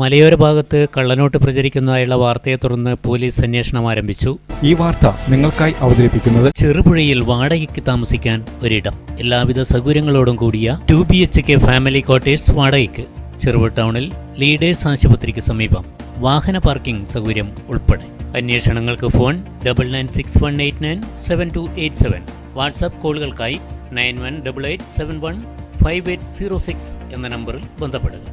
മലയോര ഭാഗത്ത് കള്ളനോട്ട് പ്രചരിക്കുന്നതായുള്ള വാർത്തയെ തുടർന്ന് പോലീസ് അന്വേഷണം ആരംഭിച്ചു. ഈ വാർത്ത നിങ്ങൾക്കായി അവതരിപ്പിക്കുന്നത് ചെറുപുഴയിൽ വാടകയ്ക്ക് താമസിക്കാൻ ഒരിടം. എല്ലാവിധ സൗകര്യങ്ങളോടും കൂടിയ two B H K family quarters വാടകയ്ക്ക് ചെറുപുഴ ടൗണിൽ ലീഡേഴ്സ് ആശുപത്രിക്ക് സമീപം വാഹന പാർക്കിംഗ് സൗകര്യം ഉൾപ്പെടെ. അന്വേഷണങ്ങൾക്ക് phone double nine six one eight nine seven two eight seven. WhatsApp കോളുകൾക്കായി nine one double eight seven one five eight zero six എന്ന നമ്പറിൽ ബന്ധപ്പെടുക.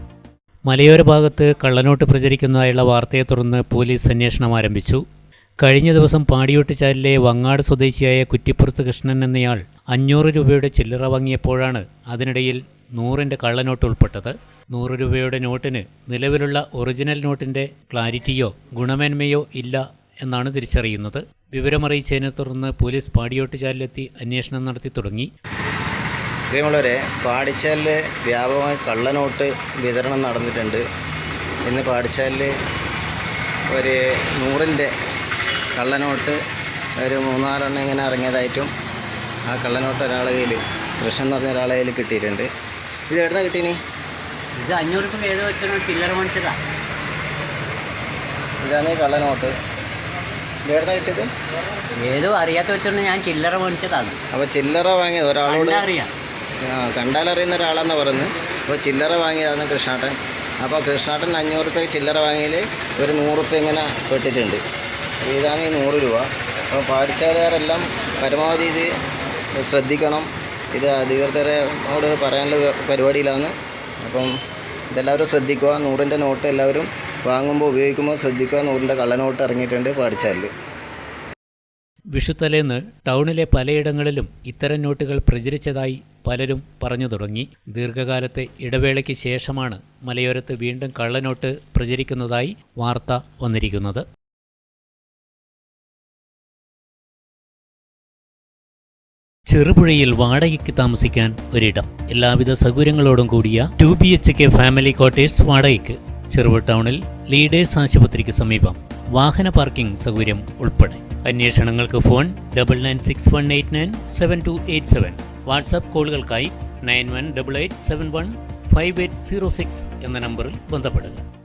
മലയോര ഭാഗത്ത് കള്ളനോട്ട് പ്രചരിക്കുന്നതായുള്ള വാർത്തയെ തുടർന്ന് പോലീസ് അന്വേഷണം ആരംഭിച്ചു. കഴിഞ്ഞ ദിവസം പാടിയോട്ടുചാലിലെ വങ്ങാട് സ്വദേശിയായ കുറ്റിപ്പുറത്ത് കൃഷ്ണൻ എന്നയാൾ അഞ്ഞൂറ് രൂപയുടെ ചില്ലറ വാങ്ങിയപ്പോഴാണ് അതിനിടയിൽ നൂറിന്റെ കള്ളനോട്ട് ഉൾപ്പെട്ടത്. നൂറ് രൂപയുടെ നോട്ടിന് നിലവിലുള്ള ഒറിജിനൽ നോട്ടിന്റെ ക്ലാരിറ്റിയോ ഗുണമേന്മയോ ഇല്ല എന്നാണ് തിരിച്ചറിയുന്നത്. വിവരമറിയിച്ചതിനെ തുടർന്ന് പോലീസ് പാടിയോട്ടുചാലിലെത്തി അന്വേഷണം നടത്തി തുടങ്ങി. പ്രിയമുള്ളവരെ പാടിച്ചാലിൽ വ്യാപകമായി കള്ളനോട്ട് വിതരണം നടന്നിട്ടുണ്ട്. ഇന്ന് പാടിച്ചാലിൽ ഒരു നൂറിന്റെ കള്ളനോട്ട് ഒരു മൂന്നാലെണ്ണം ഇങ്ങനെ ഇറങ്ങിയതായിട്ടും ആ കള്ളനോട്ട് ഒരാളെ കയ്യിൽ കൃഷ്ണൻ എന്ന് പറഞ്ഞ ഒരാളെ കയ്യിൽ കിട്ടിയിട്ടുണ്ട്. ഇത് എവിടുന്നാ കിട്ടീനി? ഇത് അഞ്ഞൂറ് രൂപ ഏത് വെച്ചാണ് ചില്ലറ മേടിച്ചതാ ഇതാണ് ഈ കള്ളനോട്ട്. ഇത് എവിടുന്ന കിട്ടിയത്? ഏതോ അറിയാത്ത വെച്ചോണ്ട് ഞാൻ ചില്ലറ മേടിച്ചതാണ് അപ്പോൾ ചില്ലറ വാങ്ങിയത് ഒരാളോട്? അറിയാം കണ്ടാലറിയുന്ന ഒരാളെന്ന് പറയുന്നത്. അപ്പോൾ ചില്ലറ വാങ്ങിയതാണ് കൃഷ്ണാട്ടൻ. അപ്പോൾ കൃഷ്ണാട്ടൻ അഞ്ഞൂറ് റുപ്യ ചില്ലറ വാങ്ങിയിൽ ഒരു നൂറ് റുപ്യ ഇങ്ങനെ പെട്ടിട്ടുണ്ട്. ഇതാണ് ഈ നൂറ് രൂപ. അപ്പോൾ പാഠശാലകാരെല്ലാം പരമാവധി ഇത് ശ്രദ്ധിക്കണം. ഇത് അധികൃതരോട് പറയാനുള്ള പരിപാടിയിലാണ്. അപ്പം ഇതെല്ലാവരും ശ്രദ്ധിക്കുക. നൂറിന്റെ നോട്ട് എല്ലാവരും വാങ്ങുമ്പോൾ ഉപയോഗിക്കുമ്പോൾ ശ്രദ്ധിക്കുക. നൂറിന്റെ കള്ളനോട്ട് ഇറങ്ങിയിട്ടുണ്ട് പാഠശാലയിൽ വിഷുത്തലേന്ന് ടൗണിലെ പലയിടങ്ങളിലും ഇത്തരം നോട്ടുകൾ പ്രചരിച്ചതായി പലരും പറഞ്ഞു തുടങ്ങി. ദീർഘകാലത്തെ ഇടവേളയ്ക്ക് ശേഷമാണ് മലയോരത്ത് വീണ്ടും കള്ളനോട്ട് പ്രചരിക്കുന്നതായി വാർത്ത വന്നിരിക്കുന്നത്. ചെറുപുഴയിൽ വാടകയ്ക്ക് താമസിക്കാൻ ഒരിടം. എല്ലാവിധ സൗകര്യങ്ങളോടും കൂടിയ two B H K family quarters വാടകയ്ക്ക് ചെറുപുഴ ടൗണിൽ ലീഡേഴ്സ് ആശുപത്രിക്ക് സമീപം. വാഹന പാർക്കിംഗ് സൗകര്യം ഉൾപ്പെടെ. അന്വേഷണങ്ങൾക്ക് phone double nine six one eight nine seven two eight seven. WhatsApp കോളുകൾക്കായി nine one double eight seven one five eight zero six എന്ന നമ്പറിൽ ബന്ധപ്പെടുക.